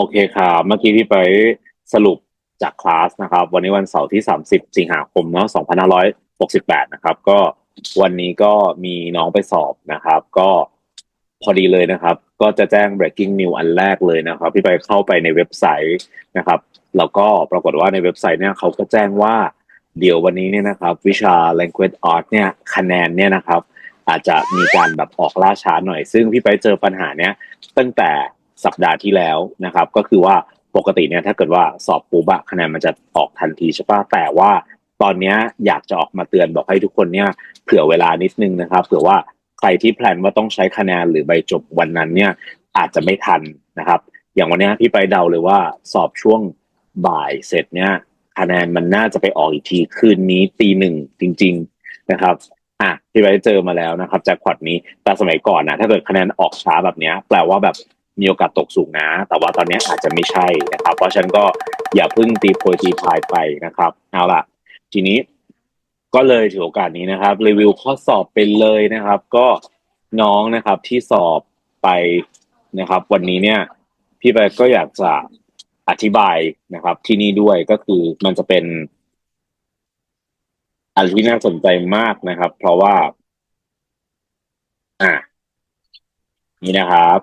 โอเคครับเมื่อกี้พี่ไปสรุปจากคลาสนะครับ วันนี้วันเสาร์ที่ 30 สิงหาคมเนาะ2568 นะครับ ก็วันนี้ก็มีน้องไปสอบนะครับ ก็พอดีเลยนะครับ ก็จะแจ้ง breaking news อันแรกเลยนะครับ พี่ไปเข้าไปในเว็บไซต์นะครับ แล้วก็ปรากฏว่าในเว็บไซต์เนี่ยเขาก็แจ้งว่าเดี๋ยววันนี้เนี่ยนะครับ วิชา language art เนี่ยคะแนนเนี่ยนะครับ อาจจะมีการแบบออกล่าช้าหน่อย ซึ่งพี่ไปเจอปัญหาเนี้ยตั้งแต่ สัปดาห์ที่แล้วนะครับ ก็คือว่าปกติเนี่ยถ้าเกิดว่าสอบปุ๊บอะคะแนนมันจะออกทันทีใช่ปะแต่ว่าตอนนี้อยากจะออกมาเตือนบอกให้ทุกคนเนี่ยเผื่อเวลานิดนึงนะครับเผื่อว่าใครที่แพลนว่าต้องใช้คะแนนหรือใบจบวันนั้นเนี่ยอาจจะไม่ทันนะครับ อย่างวันนี้พี่ไปเดาเลยว่าสอบช่วงบ่ายเสร็จเนี่ยคะแนนมันน่าจะไปออกอีกทีคืนนี้ตีหนึ่งจริง ๆนะครับอะพี่ไปเจอมาแล้วนะครับจากพอตนี้แต่สมัยก่อนนะถ้าเกิดคะแนนออกช้าแบบเนี้ยแปลว่าแบบ มีโอกาสตกสูงนะ แต่ว่าตอนนี้อาจจะไม่ใช่นะครับ เพราะฉะนันก็อย่าเพิ่งตีโพยตีพายไปนะครับเอาล่ะ ทีนี้ก็เลยถือโอกาสนี้นะครับ รีวิวข้อสอบไปเลยนะครับ ก็น้องนะครับที่สอบไปนะครับ วันนี้เนี่ย พี่ไปก็อยากจะอธิบายนะครับ ที่นี่ด้วยก็คือมันจะเป็นอันที่น่าสนใจมากนะครับ เพราะว่า อะนี่นะครับ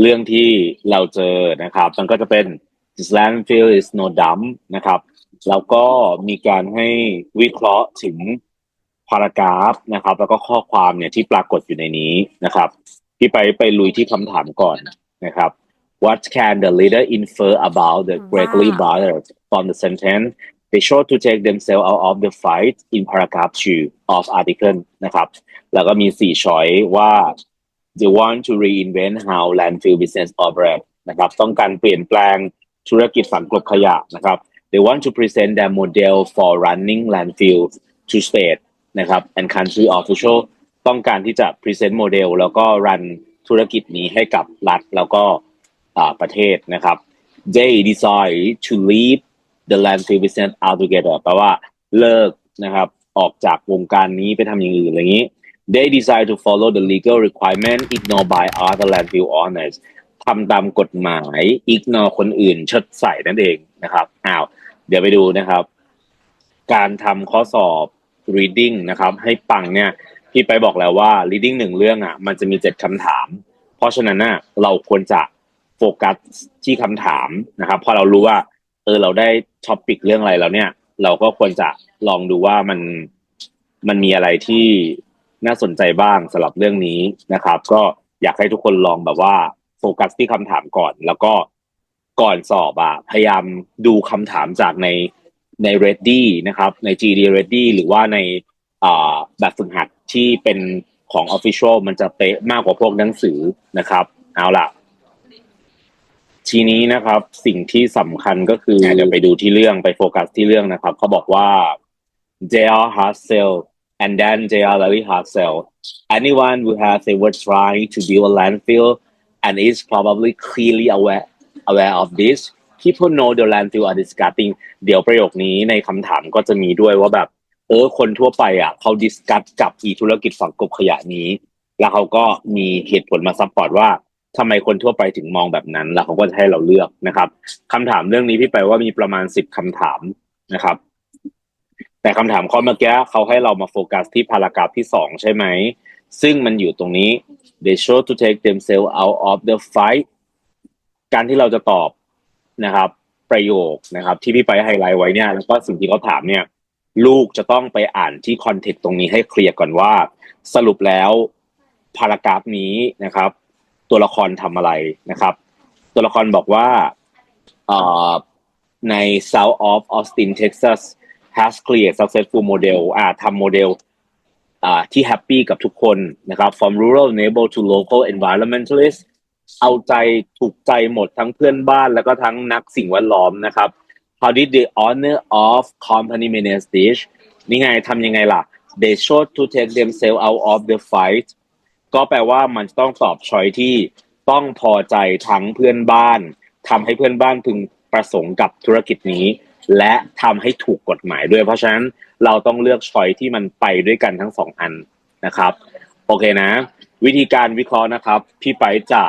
เรื่องที่เราเจอนะครับ มันก็จะเป็น this landfill is no dump นะครับ แล้วก็มีการให้วิเคราะห์ถึงพารากราฟนะครับ แล้วก็ข้อความเนี่ยที่ปรากฏอยู่ในนี้นะครับ ที่ไปไปลุยที่คำถามก่อนนะครับ What can the leader infer about the Gregory brothers from the sentence they show to take themselves out of the fight in paragraph 2 of article นะครับ แล้วก็มีสี่ช้อยว่า they want to reinvent how landfill business operate นะครับต้องการเปลี่ยนแปลงธุรกิจฝังกลบขยะนะครับ they want to present their model for running landfill to state นะครับ and country official ต้องการที่จะ present model แล้วก็ run ธุรกิจนี้ให้กับรัฐแล้วก็ประเทศนะครับ they decide to leave the landfill business altogether แปลว่าเลิกนะครับ ออกจากวงการนี้ไปทำอย่างอื่นอะไรอย่างนี้ they decide to follow the legal requirement ignore by other landfill owners ทำตามกฎหมาย ignore คนอื่นชดใส่นั่นเองนะครับอ้าวเดี๋ยวไปดูนะครับ การทำข้อสอบ reading นะครับ ให้ปังเนี่ยพี่ไปบอกแล้วว่า reading หนึ่งเรื่องอะ มันจะมีเจ็ดคำถาม เพราะฉะนั้นน่ะเราควรจะโฟกัสที่คำถามนะครับ พอเรารู้ว่า เออเราได้ท็อปิกเรื่องอะไรแล้วเนี่ย เราก็ควรจะลองดูว่ามันมันมีอะไรที่ น่าสนใจบ้างสำหรับเรื่องนี้นะครับ ก็อยากให้ทุกคนลองแบบว่าโฟกัสที่คำถามก่อน แล้วก็ก่อนสอบอะพยายามดูคำถามจากในใน ready นะครับ ใน GD ready หรือว่าในอ่าแบบฝึกหัดที่เป็นของ official มันจะเป๊ะมากกว่าพวกหนังสือนะครับ เอาล่ะ ทีนี้นะครับ สิ่งที่สำคัญก็คือเดี๋ยวไปดูที่เรื่องไปโฟกัสที่เรื่องนะครับ เขาบอกว่า JR hard sell and then JR very hard sell anyone who has ever tried to build a landfill and is probably clearly aware aware of this people know the landfill are discarding เดี๋ยวประโยคนี้ในคำถามก็จะมีด้วยว่าแบบ เออคนทั่วไปอะเขาดิสคัสกับอีธุรกิจฝังกลบขยะนี้ แล้วเขาก็มีเหตุผลมาซัพพอร์ตว่าทำไมคนทั่วไปถึงมองแบบนั้น แล้วเขาก็จะให้เราเลือกนะครับคำถามเรื่องนี้พี่ไปว่ามีประมาณสิบคำถามนะครับ แต่คำถามข้อเมื่อกี้เขาให้เรามาโฟกัสที่พารากราฟที่สองใช่ไหม ซึ่งมันอยู่ตรงนี้ they show to take themselves out of the fight การที่เราจะตอบนะครับ ประโยคนะครับ ที่พี่ไปไฮไลท์ไว้เนี่ย แล้วก็สิ่งที่เขาถามเนี่ย ลูกจะต้องไปอ่านที่คอนเทกต์ตรงนี้ให้เคลียร์ก่อนว่า สรุปแล้วพารากราฟนี้นะครับ ตัวละครทำอะไรนะครับ ตัวละครบอกว่าเอ่อใน South of Austin Texas has cleared successful model อ่าทำโมเดลอ่าที่แฮปปี้กับทุกคนนะครับ from rural neighbor to local environmentalist เอาใจถูกใจหมดทั้งเพื่อนบ้านแล้วก็ทั้งนักสิ่งแวดล้อมนะครับ How did the owner of company manage this นี่ไงทำยังไงล่ะ They showed to take themselves out of the fight ก็แปลว่ามันต้องตอบช้อยที่ต้องพอใจทั้งเพื่อนบ้านทำให้เพื่อนบ้านพึงประสงค์กับธุรกิจนี้ และทำให้ถูกกฎหมายด้วย เพราะฉะนั้นเราต้องเลือกช้อยที่มันไปด้วยกันทั้งสองอันนะครับ โอเคนะ วิธีการวิเคราะห์นะครับ พี่ไปจะ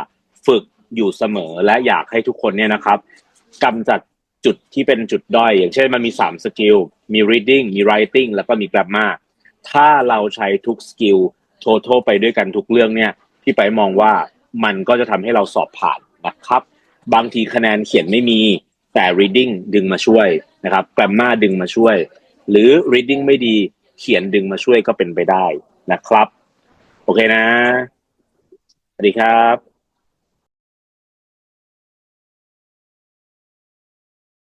ฝึกอยู่เสมอและอยากให้ทุกคนเนี่ยนะครับกำจัดจุดที่เป็นจุดด้อย อย่างเช่นมันมี3สกิลมี reading มี writing แล้วก็มี grammar ถ้าเราใช้ทุกสกิล total ไปด้วยกันทุกเรื่องเนี่ยพี่ไปมองว่ามันก็จะทำให้เราสอบผ่านนะครับ บางทีคะแนนเขียนไม่มีแต่ reading ดึงมาช่วย นะครับแกรมมาดึงมาช่วย หรือ reading ไม่ดีเขียนดึงมาช่วยก็เป็นไปได้นะครับ โอเคนะ สวัสดีครับ